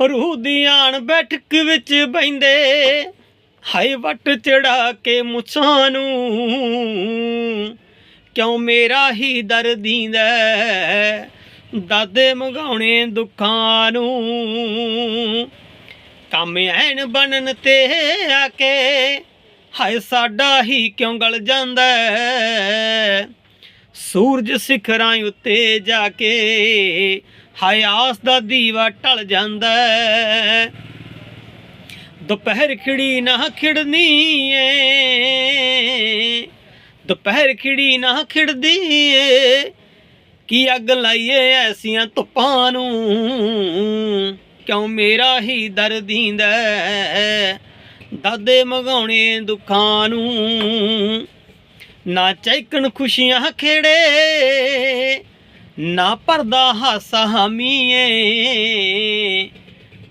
ਰੂਹ ਦੀ ਆਣ ਬੈਠਕ ਵਿੱਚ ਬੈੰਦੇ ਹਾਏ ਵੱਟ ਚੜਾ ਕੇ ਮੁੱਛਾਂ ਨੂੰ। ਕਿਉਂ ਮੇਰਾ ਹੀ ਦਰ ਦੀਂਦਾ ਦਾਦੇ ਮਗਾਉਣੇ ਦੁੱਖਾਂ ਨੂੰ। ਕੰਮ ਐਨ ਬਣਨ ਤੇ ਆ ਕੇ ਹਾਏ ਸਾਡਾ ਹੀ ਕਿਉਂ ਗਲ ਜਾਂਦਾ ਸੂਰਜ ਸਿਖਰਾਂ ਉੱਤੇ ਜਾ ਕੇ ਹਾਏ ਦਾ ਦੀਵਾ ਟਲ ਜਾਂਦਾ ਦੁਪਹਿਰ ਖਿੜੀ ਨਾ ਖਿੜਨੀ ਏ ਦੁਪਹਿਰ ਖਿੜੀ ਨਾ ਖਿੜਦੀ ਏ ਕੀ ਅੱਗ ਲਾਈਏ ਐਸੀਆਂ ਧੁੱਪਾਂ ਨੂੰ, ਕਿਉਂ ਮੇਰਾ ਹੀ ਦਰ ਦੀਂਦਾ ਦਾਦੇ ਮਗਾਉਣੇ ਦੁੱਖਾਂ ਨੂੰ ਨਾ ਚੈਕਣ ਖੁਸ਼ੀਆਂ ਖੇੜੇ, ਨਾ ਪਰਦਾ ਹਾਸਾ ਹਾਮੀਏ।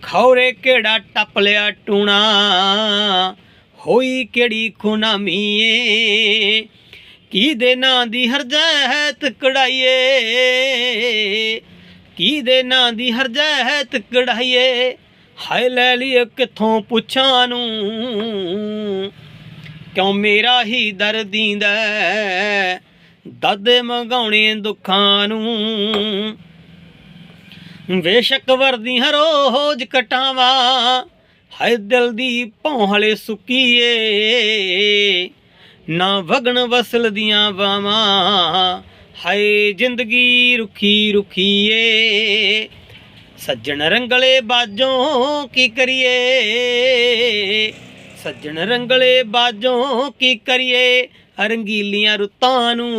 ਖੌਰੇ ਕਿਹੜਾ ਟੱਪ ਲਿਆ ਟੂਣਾ, ਹੋਈ ਕਿਹੜੀ ਖੁਨਾਮੀਏ। ਕੀ ਦੇ ਨਾਂ ਦੀ ਹਰਜੈਤ ਕੜਾਈਏ ਕੀ ਦੇ ਨਾਂ ਦੀ ਹਰਜੈਤ ਕੜਾਈਏ ਹਾਏ ਲੈ ਲਈ ਕਿੱਥੋਂ ਪੁੱਛਾਂ ਨੂੰ। ਕਿਉਂ ਮੇਰਾ ਹੀ ਦਰ ਦੀਂਦਾ ਦਾਦੇ ਮਗਾਉਣੇ ਦੁੱਖਾਂ ਨੂੰ। ਬੇਸ਼ੱਕ ਵਰਦੀ ਹਰੋਜ ਕਟਾਵਾਂ, ਹਾਏ ਦਿਲ ਦੀ ਭੌਹਲੇ ਸੁੱਕੀਏ। ਨਾ ਵਗਣ ਵਸਲ ਦੀਆਂ ਬਾਵਾਂ, ਹਾਏ ਜ਼ਿੰਦਗੀ ਰੁਖੀ ਰੁਖੀਏ। ਸੱਜਣ ਰੰਗਲੇ ਬਾਜੋਂ ਕੀ ਕਰੀਏ? ਸੱਜਣ ਰੰਗਲੇ ਬਾਜੋਂ ਕੀ ਕਰੀਏ? ਰੰਗੀਲੀਆਂ ਰੁੱਤਾਂ ਨੂੰ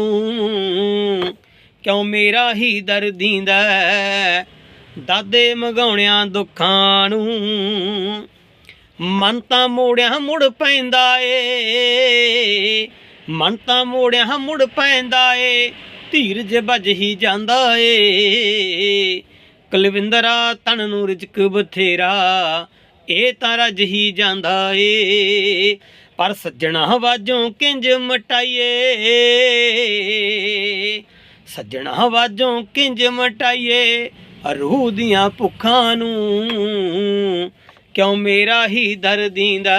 ਕਿਉਂ ਮੇਰਾ ਹੀ ਦਰ ਦੀਂਦਾ ਦਾਦੇ ਮਗਾਉਣਿਆਂ ਦੁੱਖਾਂ ਨੂੰ ਮਨ ਤਾਂ ਮੋੜਿਆ ਮੁੜ ਪੈਂਦਾ ਏ। ਮਨ ਤਾਂ ਮੋੜਿਆ ਮੁੜ ਪੈਂਦਾ ਏ। ਧੀਰਜ ਵੱਜ ਹੀ ਜਾਂਦਾ ਏ। ਕੁਲਵਿੰਦਰਾ ਤਨ ਨੂੰ ਰਿਜਕ ਬਥੇਰਾ। ਇਹ ਤਾਂ ਰੱਜ ਹੀ ਜਾਂਦਾ ਏ। ਪਰ ਸੱਜਣਾ ਵਾਜੋਂ ਕਿੰਜ ਮਟਾਈਏ। ਸੱਜਣਾ ਵਾਜੋਂ ਕਿੰਜ ਮਟਾਈਏ ਰੂਹ ਦੀਆਂ ਭੁੱਖਾਂ ਨੂੰ। ਕਿਉਂ ਮੇਰਾ ਹੀ ਦਰ ਦੀਂਦਾ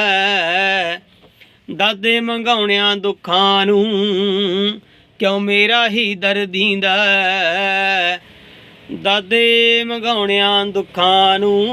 ਦਾਦੇ ਮੰਗਾਉਣਿਆਂ ਦੁੱਖਾਂ ਨੂੰ। ਕਿਉਂ ਮੇਰਾ ਹੀ ਦਰ ਦੀਂਦਾ ਦਾਦੇ ਮੰਗਾਉਣਿਆਂ ਦੁੱਖਾਂ ਨੂੰ।